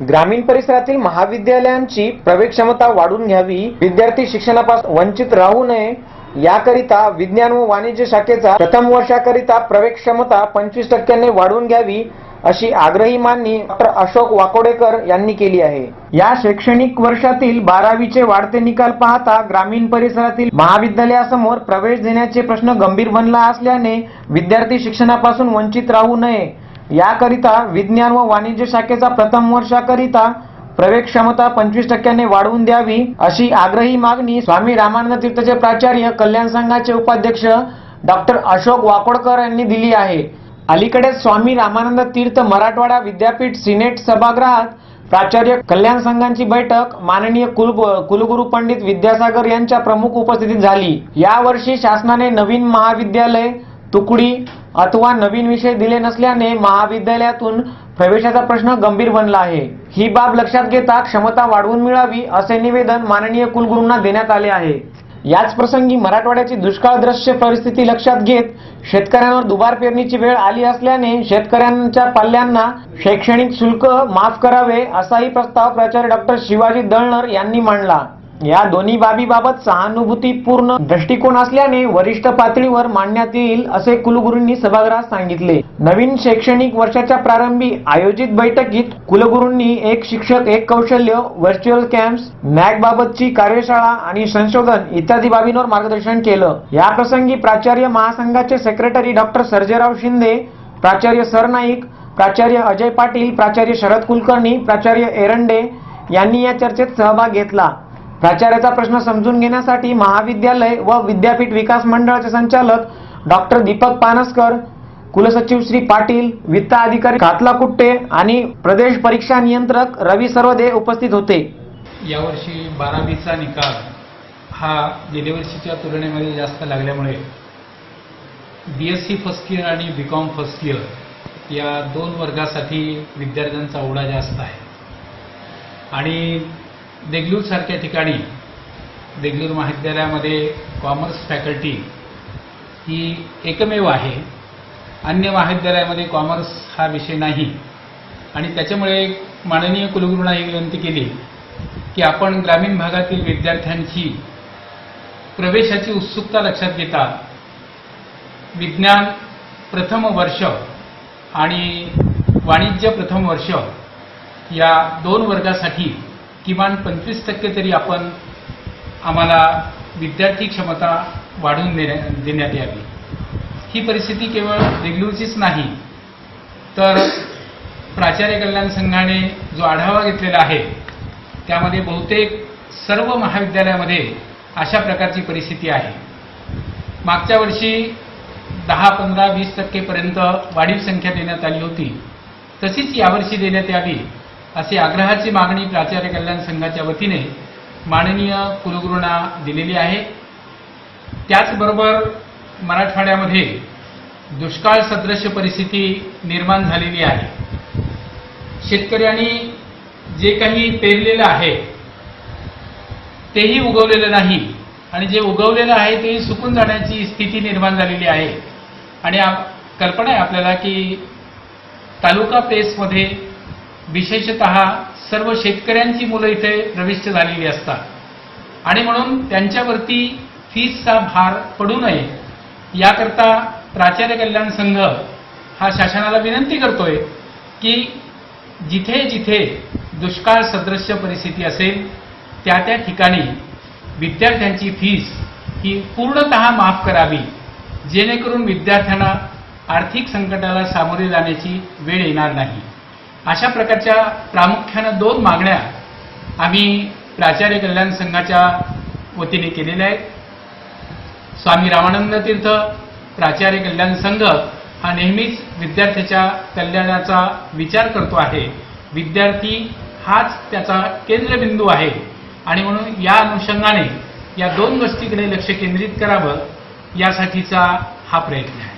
ग्रामीण परिसरातील महाविद्यालयांची प्रवेश क्षमता वाढून घ्यावी विद्यार्थी शिक्षणापासून वंचित राहू नये याकरिता विज्ञान व वाणिज्य शाखेचा प्रथम वर्षाकरिता प्रवेश क्षमता पंचवीस टक्क्यांनी वाढवून घ्यावी अशी आग्रही मागणी डॉक्टर अशोक वाकोडेकर यांनी केली आहे. या शैक्षणिक वर्षातील बारावीचे वाढते निकाल पाहता ग्रामीण परिसरातील महाविद्यालयासमोर प्रवेश देण्याचे प्रश्न गंभीर बनला असल्याने विद्यार्थी शिक्षणापासून वंचित राहू नये याकरिता विज्ञान व वाणिज्य शाखेचा प्रथम वर्षाकरिता प्रवेश क्षमता पंचवीस टक्क्याने वाढवून द्यावी अशी आग्रही मागणी स्वामी रामानंद तीर्थचे प्राचार्य कल्याण संघाचे उपाध्यक्ष डॉक्टर अशोक वाकोडकर यांनी दिली आहे. अलीकडेच स्वामी रामानंद तीर्थ मराठवाडा विद्यापीठ सिनेट सभागृहात प्राचार्य कल्याण संघांची बैठक माननीय कुल कुलगुरू पंडित विद्यासागर यांच्या प्रमुख उपस्थितीत झाली. यावर्षी शासनाने नवीन महाविद्यालय तुकडी अथवा नवीन विषय दिले नसल्याने महाविद्यालयातून प्रवेशाचा प्रश्न गंभीर बनला आहे. ही बाब लक्षात घेता क्षमता वाढवून मिळावी असे निवेदन माननीय कुलगुरूंना देण्यात आले आहे. याच प्रसंगी मराठवाड्याची दुष्काळद्रश्य परिस्थिती लक्षात घेत शेतकऱ्यांवर दुबार पेरणीची वेळ आली असल्याने शेतकऱ्यांच्या पाल्यांना शैक्षणिक शुल्क माफ करावे असाही प्रस्ताव प्राचार्य डॉक्टर शिवाजी दळणर यांनी मांडला. या दोन्ही बाबीबाबत सहानुभूतीपूर्ण दृष्टिकोन असल्याने वरिष्ठ पातळीवर मांडण्यात येईल असे कुलगुरूंनी सभागृहात सांगितले. नवीन शैक्षणिक वर्षाच्या प्रारंभी आयोजित बैठकीत कुलगुरूंनी एक शिक्षक एक कौशल्य व्हर्च्युअल कॅम्प्स नॅक बाबतची कार्यशाळा आणि संशोधन इत्यादी बाबींवर मार्गदर्शन केलं. या प्रसंगी प्राचार्य महासंघाचे सेक्रेटरी डॉक्टर सर्जेराव शिंदे प्राचार्य सरनाईक प्राचार्य अजय पाटील प्राचार्य शरद कुलकर्णी प्राचार्य एरंडे यांनी या चर्चेत सहभाग घेतला. प्राचार्याचा प्रश्न समजून घेण्यासाठी महाविद्यालय व विद्यापीठ विकास मंडळाचे संचालक डॉक्टर दीपक पानसकर कुलसचिव श्री पाटील वित्त अधिकारी कातला कुट्टे आणि प्रदेश परीक्षा नियंत्रक रवी सर्वदे उपस्थित होते. यावर्षी बारावीचा निकाल हा गेल्या वर्षीच्या तुलनेमध्ये जास्त लागल्यामुळे B S C first year आणि बी कॉम फर्स्ट इयर या दोन वर्गासाठी विद्यार्थ्यांचा ओढा जास्त आहे. आणि देगलूरसारख्या ठिकाणी देगलूर महाविद्यालयामध्ये कॉमर्स फॅकल्टी ही एकमेव आहे. अन्य महाविद्यालयामध्ये कॉमर्स हा विषय नाही. आणि त्याच्यामुळे माननीय कुलगुरूंना ही विनंती केली की आपण ग्रामीण भागातील विद्यार्थ्यांची प्रवेशाची उत्सुकता लक्षात घेता. विज्ञान प्रथम वर्ष आणि वाणिज्य प्रथम वर्ष या दोन वर्गासाठी किमान पंचवीस टक्के तरी आपण आम्हाला विद्यार्थी क्षमता वाढवून देण्या देण्यात यावी. ही परिस्थिती केवळ देगलूरचीच नाही तर प्राचार्य कल्याण संघाने जो आढावा घेतलेला आहे त्यामध्ये बहुतेक सर्व महाविद्यालयामध्ये अशा प्रकारची परिस्थिती आहे. मागच्या वर्षी दहा पंधरा वीस टक्केपर्यंत वाढीव संख्या देण्यात आली होती. तशीच यावर्षी देण्यात यावी अशी आग्रहाची मागणी प्राचार्य कल्याण संघाच्या वतीने माननीय कुलगुरूंना दिलेली आहे. त्याचबरोबर मराठवाड्यामध्ये दुष्काळ सदृश्य परिस्थिती निर्माण झालेली आहे. शेतकऱ्यांनी जे काही पेरलेलं आहे तेही उगवलेलं नाही आणि जे उगवलेलं आहे तेही सुकून जाण्याची स्थिती निर्माण झालेली आहे. आणि आप- कल्पना आहे आपल्याला की तालुका प्रेसमध्ये विशेषत सर्व शेतकऱ्यांची मुलं इथे प्रविष्ट झालेली असतात. आणि म्हणून त्यांच्यावरती फीसचा भार पडू नये. याकरता प्राचार्य कल्याण संघ हा शासनाला विनंती करतोय की जिथे जिथे दुष्काळ सदृश्य परिस्थिती असेल त्या त्या ठिकाणी विद्यार्थ्यांची फीस ही पूर्णतः माफ करावी जेणेकरून विद्यार्थ्यांना आर्थिक संकटाला सामोरे जाण्याची वेळ येणार नाही. अशा प्रकारच्या प्रामुख्यानं दोन मागण्या आम्ही प्राचार्य कल्याण संघाच्या वतीने केलेल्या आहेत. स्वामी रामानंद तीर्थ प्राचार्य कल्याण संघ हा नेहमीच विद्यार्थ्याच्या कल्याणाचा विचार करतो आहे. विद्यार्थी हाच त्याचा केंद्रबिंदू आहे. आणि म्हणून या अनुषंगाने या दोन गोष्टीकडे लक्ष केंद्रित करावं यासाठीचा हा प्रयत्न आहे.